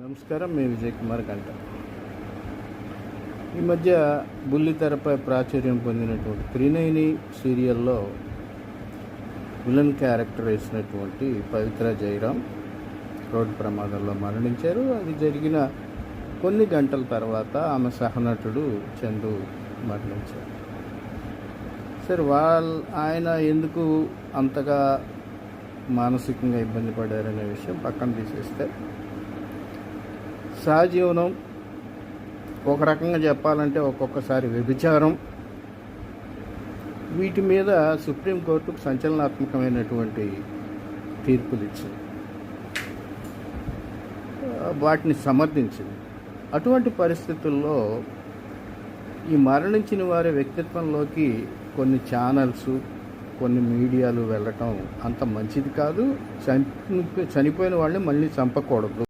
నమస్కారం మీ విజయ్ కుమార్ గంట. ఈ మధ్య బుల్లితెరపై ప్రాచుర్యం పొందినటువంటి త్రినయని సీరియల్లో విలన్ క్యారెక్టర్ వేసినటువంటి పవిత్ర జయరాం రోడ్డు ప్రమాదంలో మరణించారు. అది జరిగిన కొన్ని గంటల తర్వాత ఆమె సహనటుడు చందు మరణించారు. సరే వాళ్ళ ఆయన ఎందుకు అంతగా మానసికంగా ఇబ్బంది పడారనే విషయం పక్కన తీసేస్తే సహజీవనం ఒక రకంగా చెప్పాలంటే ఒక్కొక్కసారి వ్యభిచారం. వీటి మీద సుప్రీంకోర్టుకు సంచలనాత్మకమైనటువంటి తీర్పులు ఇచ్చింది. వాటిని సమర్థించింది. అటువంటి పరిస్థితుల్లో ఈ మరణించిన వారి వ్యక్తిత్వంలోకి కొన్ని ఛానల్స్ కొన్ని మీడియాలు వెళ్ళటం అంత మంచిది కాదు. చనిపో చనిపోయిన వాళ్ళని మళ్ళీ చంపకూడదు.